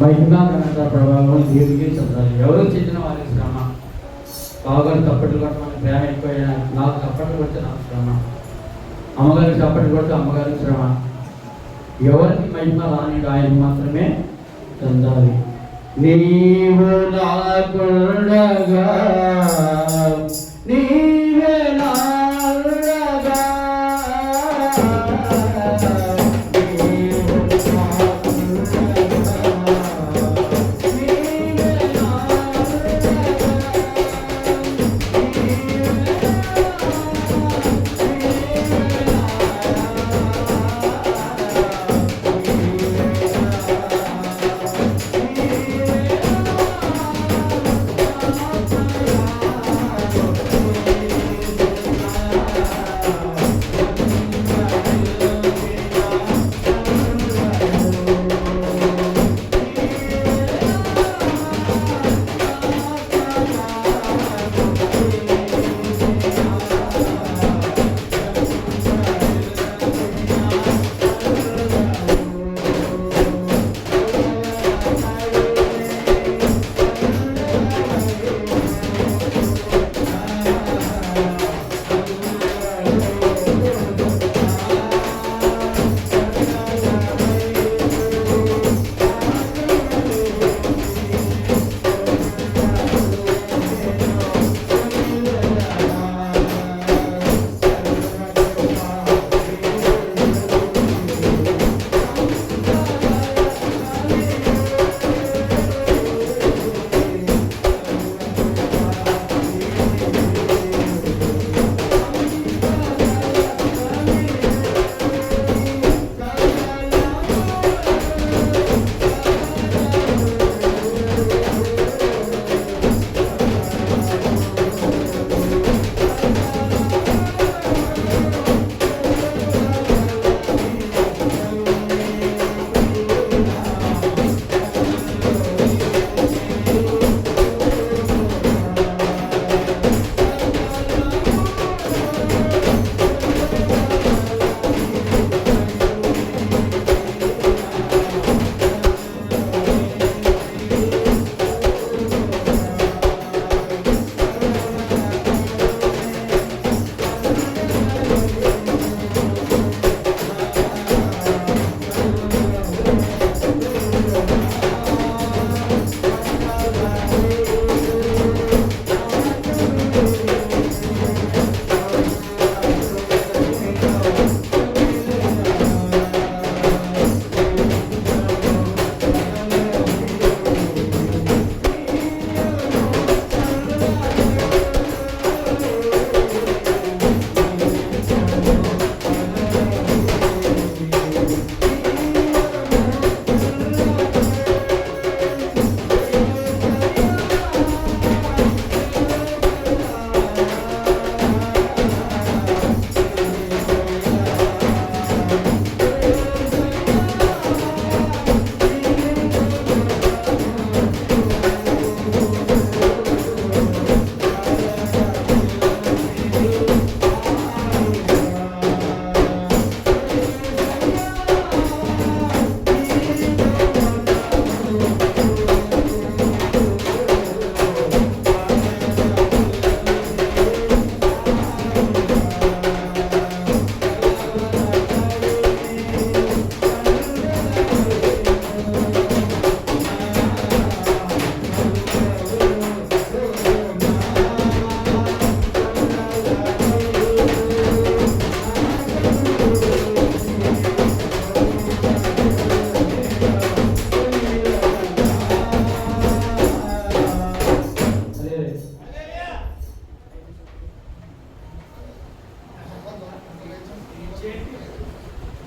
మహిమా ఘనత ప్రభావం దేవుడికి చెందాలి ఎవరు చెందిన వారికి శ్రమ. బావగారు తప్పట్లు కొట్టమని ప్రేమ ఎక్కువైనా నాకు తప్పటి కొడితే నాకు శ్రమ. అమ్మగారికి తప్పటి కొడితే అమ్మగారి శ్రమ. ఎవరికి మహిమ రాని ఆయన మాత్రమే చెందాలి. నీవు నాకుండగా నీ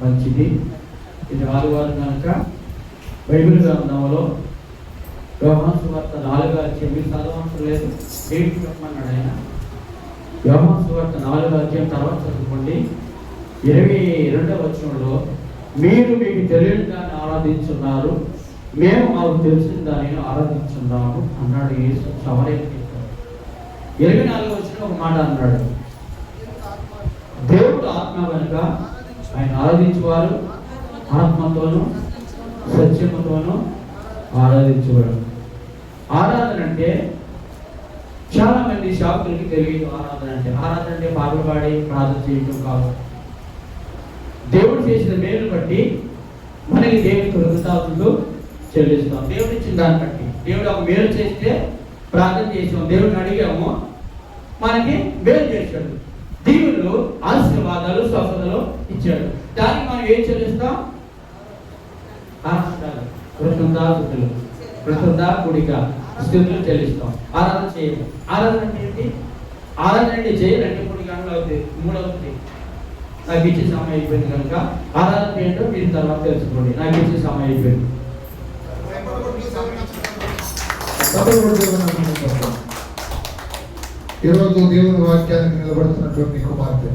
మంచిది. ఇది ఆదివారం కనుక బైబిల్ గ్రంథంలో యోహాన్ వార్త నాలుగు అధ్యాయం. మీరు చదవవసరం లేదు. డేట్ చెప్పమన్నాడు ఆయన. యోహాన్ వార్త నాలుగు అధ్యాయం తర్వాత చదువుకోండి. ఇరవై రెండవ వచనంలో మీరు మీకు తెలియని దాన్ని ఆరాధించున్నారు. మేము మాకు తెలిసిన దానిని ఆరాధించున్నాము అన్నాడు యేసు సమరేత ఇరవై నాలుగు వచ్చిన ఒక మాట అన్నాడు. దేవుడు ఆత్మ కనుక ఆయన ఆరాధించేవారు ఆత్మతోనూ సత్యముతోను ఆరాధించబడడం ఆరాధన అంటే చాలా మంది షాపులకి తెలియదు ఆరాధన అంటే ఆరాధన అంటే పాటలు పాడి ప్రార్థన చేయటం కాదు. దేవుడు చేసిన మేలు బట్టి మనకి దేవుని కృతజ్ఞతలు చెల్లిస్తాం. దేవుడు ఇచ్చిన దాన్ని బట్టి. దేవుడు ఒక మేలు చేస్తే ప్రార్థన చేసాం దేవుడిని అడిగాము మనకి మేలు చేశాడు. దీవులు ఆశీర్వాదాలు స్వస్థతలు ఇచ్చాడు. దానికి మనం ఏం చెల్లిస్తాం? ఆనందాలు కృతజ్ఞతాస్తుతులు కృతజ్ఞత కూడిక స్థితులు చెల్లిస్తాం. ఆరాధన చేయము ఆరాధన అంటే ఏంటి? ఆరాధన అంటే చేయాలంటే మూడు గంటలు అవుతుంది మూడు అవుతుంది నాకు ఇచ్చే సమయం అయిపోయింది కనుక ఆరాధన ఏంటో మీరు తర్వాత తెలుసుకోండి. నాకు ఇచ్చే సమయం అయిపోయింది సభలు కూడా దేవుని నామమున స్తోత్రం. ఈరోజు దేవుని వాక్యానికి నిలబడుతున్నటువంటి కుమార్తె.